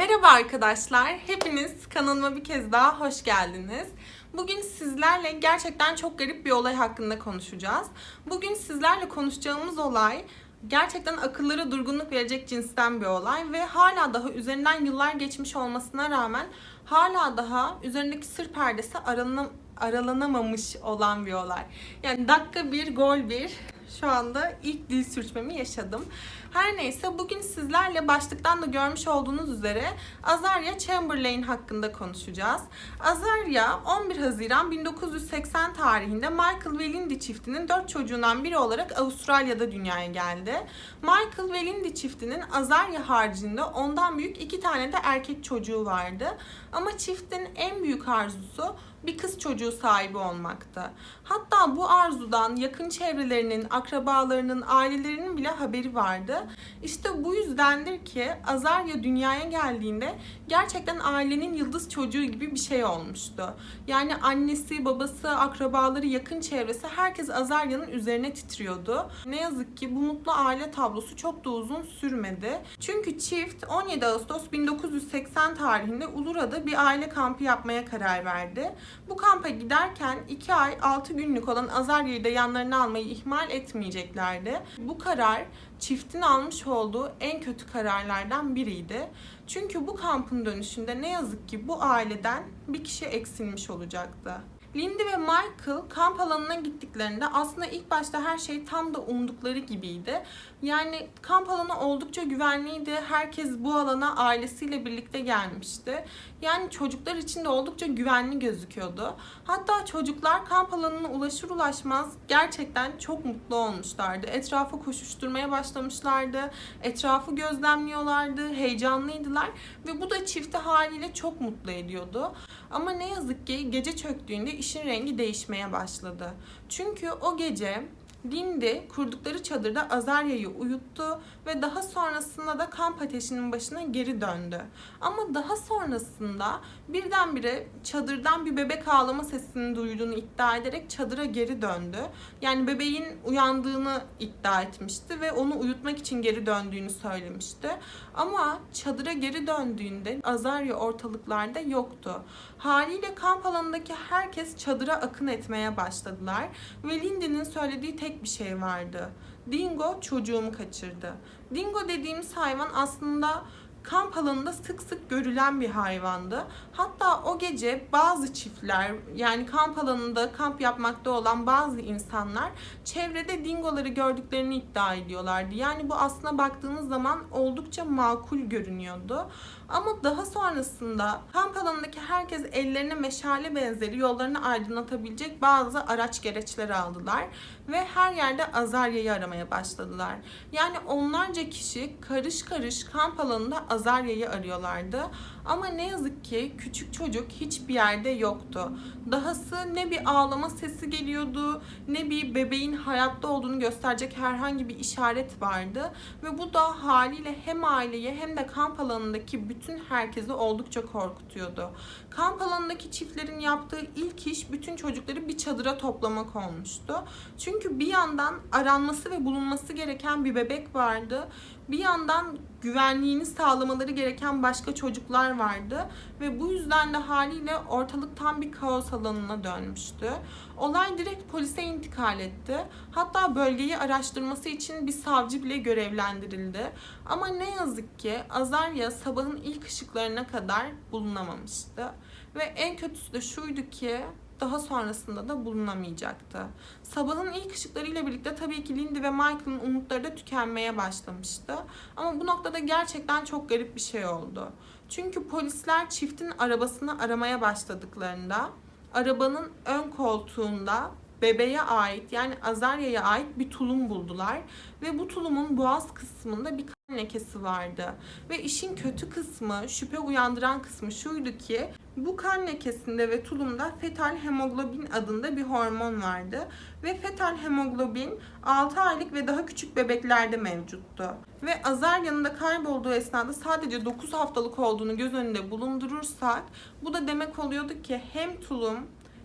Merhaba arkadaşlar. Hepiniz kanalıma bir kez daha hoş geldiniz. Bugün sizlerle gerçekten çok garip bir olay hakkında konuşacağız. Bugün sizlerle konuşacağımız olay gerçekten akıllara durgunluk verecek cinsten bir olay ve hala daha üzerinden yıllar geçmiş olmasına rağmen hala daha üzerindeki sır perdesi aralanam aralanamamış olan bir olay. Yani dakika bir, gol bir. Şu anda ilk dil sürçmemi yaşadım. Her neyse bugün sizlerle başlıktan da görmüş olduğunuz üzere Azaria Chamberlain hakkında konuşacağız. Azaria 11 Haziran 1980 tarihinde Michael ve Lindy çiftinin 4 çocuğundan biri olarak Avustralya'da dünyaya geldi. Michael ve Lindy çiftinin Azaria haricinde ondan büyük iki tane de erkek çocuğu vardı. Ama çiftin en büyük arzusu bir kız çocuğu sahibi olmaktı. Hatta bu arzudan yakın çevrelerinin, akrabalarının, ailelerinin bile haberi vardı. İşte bu yüzdendir ki Azarya dünyaya geldiğinde gerçekten ailenin yıldız çocuğu gibi bir şey olmuştu. Yani annesi, babası, akrabaları, yakın çevresi herkes Azarya'nın üzerine titriyordu. Ne yazık ki bu mutlu aile tablosu çok da uzun sürmedi. Çünkü çift 17 Ağustos 1980 tarihinde Ulura'da bir aile kampı yapmaya karar verdi. Bu kampa giderken 2 ay 6 günlük olan Azarya'yı da yanlarına almayı ihmal etmeyeceklerdi. Bu karar çiftin almış olduğu en kötü kararlardan biriydi. Çünkü bu kampın dönüşünde ne yazık ki bu aileden bir kişi eksilmiş olacaktı. Lindy ve Michael kamp alanına gittiklerinde aslında ilk başta her şey tam da umdukları gibiydi. Yani kamp alanı oldukça güvenliydi. Herkes bu alana ailesiyle birlikte gelmişti. Yani çocuklar için de oldukça güvenli gözüküyordu. Hatta çocuklar kamp alanına ulaşır ulaşmaz gerçekten çok mutlu olmuşlardı. Etrafı koşuşturmaya başlamışlardı. Etrafı gözlemliyorlardı. Heyecanlıydılar ve bu da çifti haliyle çok mutlu ediyordu. Ama ne yazık ki gece çöktüğünde işin rengi değişmeye başladı. Çünkü o gece Lindy kurdukları çadırda Azarya'yı uyuttu ve daha sonrasında da kamp ateşinin başına geri döndü. Ama daha sonrasında birdenbire çadırdan bir bebek ağlama sesini duyduğunu iddia ederek çadıra geri döndü. Yani bebeğin uyandığını iddia etmişti ve onu uyutmak için geri döndüğünü söylemişti. Ama çadıra geri döndüğünde Azarya ortalıklarda yoktu. Haliyle kamp alanındaki herkes çadıra akın etmeye başladılar ve Lindy'nin söylediği tek bir şey vardı. Dingo çocuğumu kaçırdı. Dingo dediğimiz hayvan aslında kamp alanında sık sık görülen bir hayvandı. Hatta o gece bazı çiftler yani kamp alanında kamp yapmakta olan bazı insanlar çevrede dingoları gördüklerini iddia ediyorlardı. Yani bu aslına baktığınız zaman oldukça makul görünüyordu. Ama daha sonrasında kamp alanındaki herkes ellerine meşale benzeri yollarını aydınlatabilecek bazı araç gereçleri aldılar ve her yerde Azarya'yı aramaya başladılar. Yani onlarca kişi karış karış kamp alanında Azarya'yı arıyorlardı. Ama ne yazık ki küçük çocuk hiçbir yerde yoktu. Dahası ne bir ağlama sesi geliyordu, ne bir bebeğin hayatta olduğunu gösterecek herhangi bir işaret vardı. Ve bu da haliyle hem aileyi hem de kamp alanındaki bütün herkesi oldukça korkutuyordu. Kamp alanındaki çiftlerin yaptığı ilk iş bütün çocukları bir çadıra toplamak olmuştu. Çünkü bir yandan aranması ve bulunması gereken bir bebek vardı. Bir yandan güvenliğini sağlamaları gereken başka çocuklar vardı ve bu yüzden de haliyle ortalık tam bir kaos alanına dönmüştü. Olay direkt polise intikal etti. Hatta bölgeyi araştırması için bir savcı bile görevlendirildi. Ama ne yazık ki Azarya sabahın ilk ışıklarına kadar bulunamamıştı. Ve en kötüsü de şuydu ki daha sonrasında da bulunamayacaktı. Sabahın ilk ışıklarıyla birlikte tabii ki Lindy ve Michael'ın umutları da tükenmeye başlamıştı. Ama bu noktada gerçekten çok garip bir şey oldu. Çünkü polisler çiftin arabasını aramaya başladıklarında arabanın ön koltuğunda bebeğe ait yani Azarya'ya ait bir tulum buldular ve bu tulumun boğaz kısmında bir lekesi vardı. Ve işin kötü kısmı, şüphe uyandıran kısmı şuydu ki bu kan lekesinde ve tulumda fetal hemoglobin adında bir hormon vardı. Ve fetal hemoglobin 6 aylık ve daha küçük bebeklerde mevcuttu. Ve Azarya'nın da kaybolduğu esnada sadece 9 haftalık olduğunu göz önünde bulundurursak bu da demek oluyordu ki hem tulum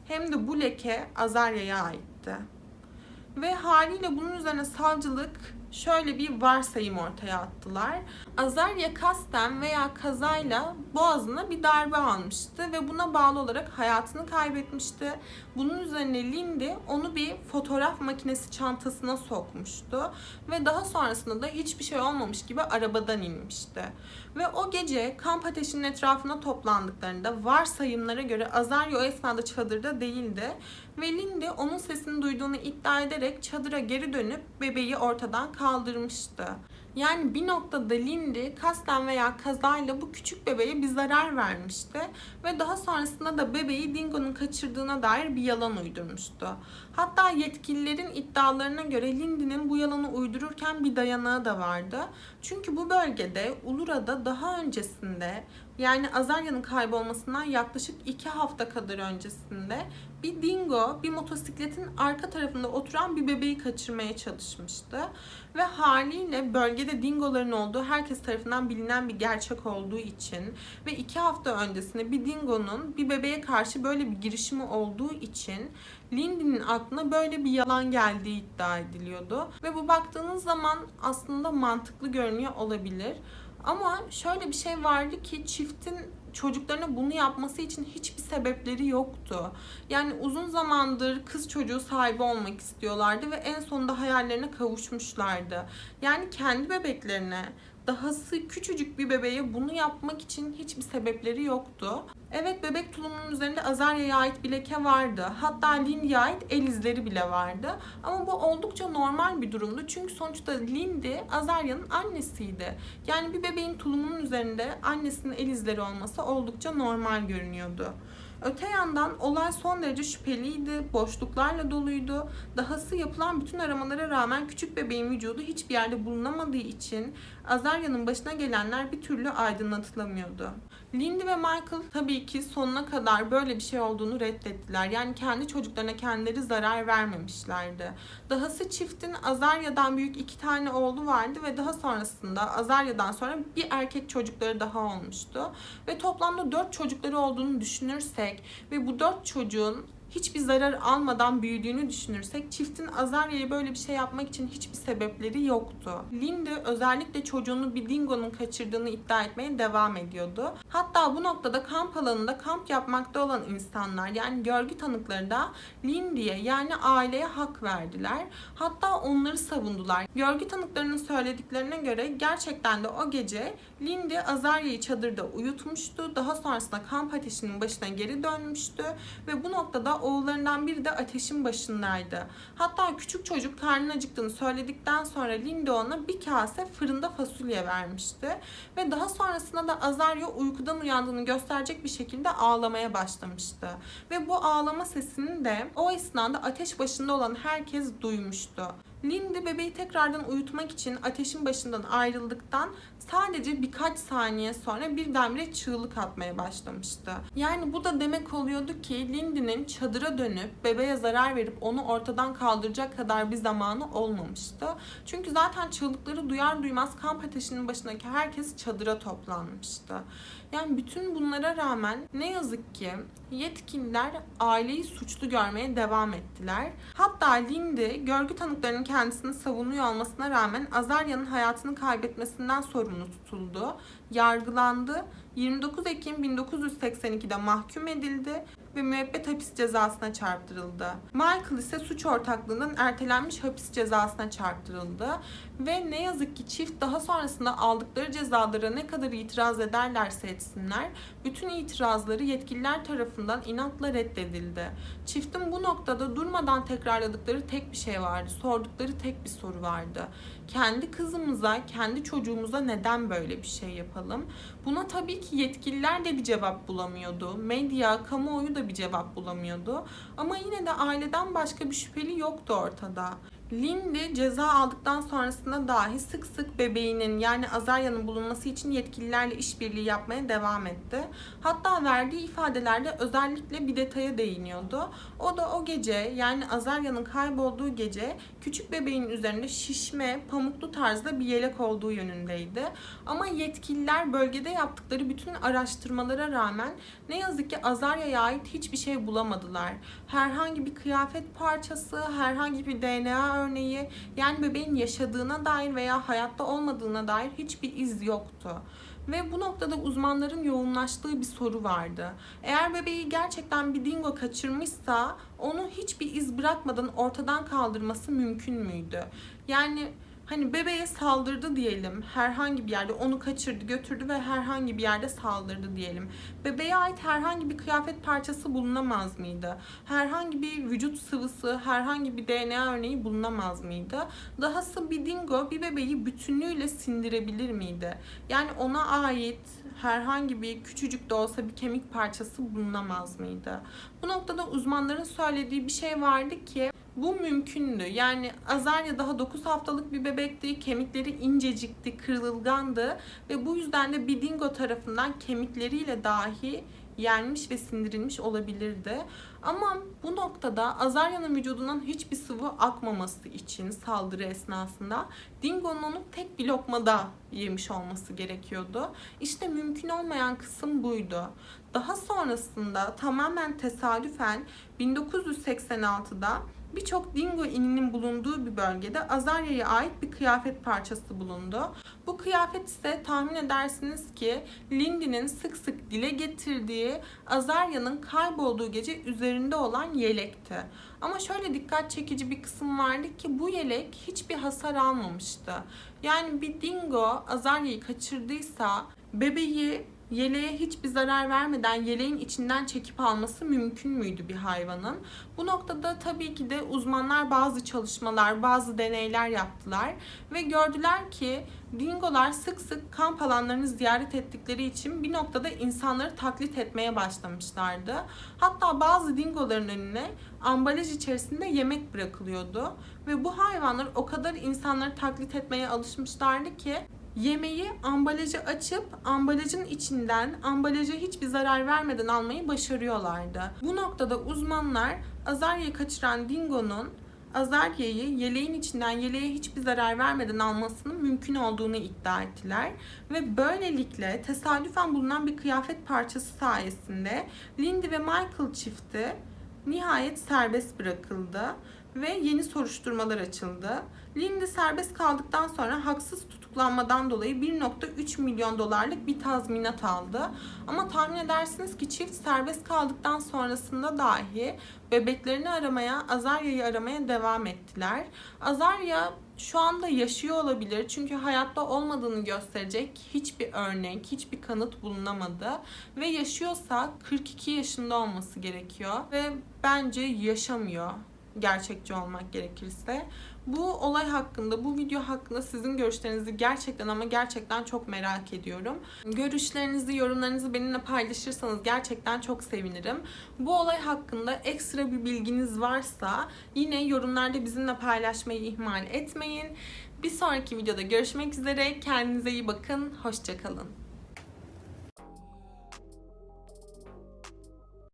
hem de bu leke Azarya'ya aitti. Ve haliyle bunun üzerine savcılık şöyle bir varsayım ortaya attılar. Azarya kasten veya kazayla boğazına bir darbe almıştı ve buna bağlı olarak hayatını kaybetmişti. Bunun üzerine Lindy onu bir fotoğraf makinesi çantasına sokmuştu ve daha sonrasında da hiçbir şey olmamış gibi arabadan inmişti. Ve o gece kamp ateşinin etrafına toplandıklarında varsayımlara göre Azarya o esnada çadırda değildi ve Lindy onun sesini duyduğunu iddia ederek çadıra geri dönüp bebeği ortadan kaldırmıştı. Yani bir noktada Lindy kasten veya kazayla bu küçük bebeğe bir zarar vermişti ve daha sonrasında da bebeği Dingo'nun kaçırdığına dair bir yalan uydurmuştu. Hatta yetkililerin iddialarına göre Lindy'nin bu yalanı uydururken bir dayanağı da vardı. Çünkü bu bölgede Ulura'da daha öncesinde yani Azarya'nın kaybolmasından yaklaşık iki hafta kadar öncesinde bir dingo bir motosikletin arka tarafında oturan bir bebeği kaçırmaya çalışmıştı. Ve haliyle bölgede dingoların olduğu herkes tarafından bilinen bir gerçek olduğu için ve iki hafta öncesinde bir dingonun bir bebeğe karşı böyle bir girişimi olduğu için Lindy'nin aklına böyle bir yalan geldiği iddia ediliyordu. Ve bu baktığınız zaman aslında mantıklı görünüyor olabilir. Ama şöyle bir şey vardı ki çiftin çocuklarına bunu yapması için hiçbir sebepleri yoktu. Yani uzun zamandır kız çocuğu sahibi olmak istiyorlardı ve en sonunda hayallerine kavuşmuşlardı. Yani kendi bebeklerine dahası küçücük bir bebeğe bunu yapmak için hiçbir sebepleri yoktu. Evet bebek tulumunun üzerinde Azarya'ya ait bir leke vardı. Hatta Lindy'ye ait el izleri bile vardı. Ama bu oldukça normal bir durumdu. Çünkü sonuçta Lindy Azarya'nın annesiydi. Yani bir bebeğin tulumunun üzerinde annesinin el izleri olması oldukça normal görünüyordu. Öte yandan olay son derece şüpheliydi, boşluklarla doluydu. Dahası yapılan bütün aramalara rağmen küçük bebeğin vücudu hiçbir yerde bulunamadığı için Azarya'nın başına gelenler bir türlü aydınlatılamıyordu. Lindy ve Michael tabii ki sonuna kadar böyle bir şey olduğunu reddettiler. Yani kendi çocuklarına kendileri zarar vermemişlerdi. Dahası çiftin Azarya'dan büyük iki tane oğlu vardı ve daha sonrasında Azarya'dan sonra bir erkek çocukları daha olmuştu. Ve toplamda dört çocukları olduğunu düşünürsek ve bu dört çocuğun hiçbir zarar almadan büyüdüğünü düşünürsek çiftin Azarya'ya böyle bir şey yapmak için hiçbir sebepleri yoktu. Lindy özellikle çocuğunu bir dingonun kaçırdığını iddia etmeye devam ediyordu. Hatta bu noktada kamp alanında kamp yapmakta olan insanlar yani görgü tanıkları da Lindy'ye yani aileye hak verdiler. Hatta onları savundular. Görgü tanıklarının söylediklerine göre gerçekten de o gece Lindy Azarya'yı çadırda uyutmuştu. Daha sonrasında kamp ateşinin başına geri dönmüştü ve bu noktada oğullarından biri de ateşin başındaydı. Hatta küçük çocuk karnın acıktığını söyledikten sonra Lindy ona bir kase fırında fasulye vermişti. Ve daha sonrasında da Azarya uykudan uyandığını gösterecek bir şekilde ağlamaya başlamıştı. Ve bu ağlama sesini de o esnada ateş başında olan herkes duymuştu. Lindy bebeği tekrardan uyutmak için ateşin başından ayrıldıktan sadece birkaç saniye sonra birdenbire çığlık atmaya başlamıştı. Yani bu da demek oluyordu ki Lindy'nin çadıra dönüp bebeğe zarar verip onu ortadan kaldıracak kadar bir zamanı olmamıştı. Çünkü zaten çığlıkları duyar duymaz kamp ateşinin başındaki herkes çadıra toplanmıştı. Yani bütün bunlara rağmen ne yazık ki yetkililer aileyi suçlu görmeye devam ettiler. Hatta Lindy görgü tanıklarının kendisini savunuyor olmasına rağmen Azarya'nın hayatını kaybetmesinden sorumlu tutuldu, yargılandı. 29 Ekim 1982'de mahkum edildi ve müebbet hapis cezasına çarptırıldı. Michael ise suç ortaklığından ertelenmiş hapis cezasına çarptırıldı ve ne yazık ki çift daha sonrasında aldıkları cezalara ne kadar itiraz ederlerse etsinler, bütün itirazları yetkililer tarafından inatla reddedildi. Çiftin bu noktada durmadan tekrarladıkları tek bir şey vardı, sordukları tek bir soru vardı. Kendi kızımıza, kendi çocuğumuza neden böyle bir şey yapalım? Buna tabii ki yetkililer de bir cevap bulamıyordu. Medya, kamuoyu da bir cevap bulamıyordu. Ama yine de aileden başka bir şüpheli yoktu ortada. Lindy ceza aldıktan sonrasında dahi sık sık bebeğinin yani Azarya'nın bulunması için yetkililerle işbirliği yapmaya devam etti. Hatta verdiği ifadelerde özellikle bir detaya değiniyordu. O da o gece yani Azarya'nın kaybolduğu gece küçük bebeğin üzerinde şişme, pamuklu tarzda bir yelek olduğu yönündeydi. Ama yetkililer bölgede yaptıkları bütün araştırmalara rağmen ne yazık ki Azarya'ya ait hiçbir şey bulamadılar. Herhangi bir kıyafet parçası, herhangi bir DNA örneği yani bebeğin yaşadığına dair veya hayatta olmadığına dair hiçbir iz yoktu. Ve bu noktada uzmanların yoğunlaştığı bir soru vardı. Eğer bebeği gerçekten bir dingo kaçırmışsa onu hiçbir iz bırakmadan ortadan kaldırması mümkün müydü? Yani hani bebeğe saldırdı diyelim herhangi bir yerde onu kaçırdı götürdü ve herhangi bir yerde saldırdı diyelim. Bebeğe ait herhangi bir kıyafet parçası bulunamaz mıydı? Herhangi bir vücut sıvısı, herhangi bir DNA örneği bulunamaz mıydı? Dahası bir dingo bir bebeği bütünlüğüyle sindirebilir miydi? Yani ona ait herhangi bir küçücük de olsa bir kemik parçası bulunamaz mıydı? Bu noktada uzmanların söylediği bir şey vardı ki bu mümkündü. Yani Azarya daha 9 haftalık bir bebekti. Kemikleri incecikti, kırılgandı ve bu yüzden de bir dingo tarafından kemikleriyle dahi yenmiş ve sindirilmiş olabilirdi. Ama bu noktada Azarya'nın vücudundan hiçbir sıvı akmaması için saldırı esnasında Dingo'nun onu tek bir lokmada yemiş olması gerekiyordu. İşte mümkün olmayan kısım buydu. Daha sonrasında tamamen tesadüfen 1986'da birçok dingo ininin bulunduğu bir bölgede Azarya'ya ait bir kıyafet parçası bulundu. Bu kıyafet ise tahmin edersiniz ki Lindy'nin sık sık dile getirdiği Azarya'nın kaybolduğu gece üzerinde olan yelekti. Ama şöyle dikkat çekici bir kısım vardı ki bu yelek hiçbir hasar almamıştı. Yani bir dingo Azarya'yı kaçırdıysa bebeği yeleğe hiçbir zarar vermeden yeleğin içinden çekip alması mümkün müydü bir hayvanın? Bu noktada tabii ki de uzmanlar bazı çalışmalar, bazı deneyler yaptılar ve gördüler ki dingolar sık sık kamp alanlarını ziyaret ettikleri için bir noktada insanları taklit etmeye başlamışlardı. Hatta bazı dingoların önüne ambalaj içerisinde yemek bırakılıyordu ve bu hayvanlar o kadar insanları taklit etmeye alışmışlardı ki yemeği ambalajı açıp ambalajın içinden ambalaja hiçbir zarar vermeden almayı başarıyorlardı. Bu noktada uzmanlar Azarya'yı kaçıran dingonun Azarya'yı yeleğin içinden yeleğe hiçbir zarar vermeden almasının mümkün olduğunu iddia ettiler. Ve böylelikle tesadüfen bulunan bir kıyafet parçası sayesinde Lindy ve Michael çifti nihayet serbest bırakıldı ve yeni soruşturmalar açıldı. Lindy serbest kaldıktan sonra haksız tutuklanmadan dolayı 1.3 milyon dolarlık bir tazminat aldı. Ama tahmin edersiniz ki çift serbest kaldıktan sonrasında dahi bebeklerini aramaya, Azarya'yı aramaya devam ettiler. Azarya şu anda yaşıyor olabilir çünkü hayatta olmadığını gösterecek hiçbir örnek, hiçbir kanıt bulunamadı ve yaşıyorsa 42 yaşında olması gerekiyor ve bence yaşamıyor gerçekçi olmak gerekirse. Bu olay hakkında, bu video hakkında sizin görüşlerinizi gerçekten ama gerçekten çok merak ediyorum. Görüşlerinizi, yorumlarınızı benimle paylaşırsanız gerçekten çok sevinirim. Bu olay hakkında ekstra bir bilginiz varsa yine yorumlarda bizimle paylaşmayı ihmal etmeyin. Bir sonraki videoda görüşmek üzere. Kendinize iyi bakın. Hoşçakalın.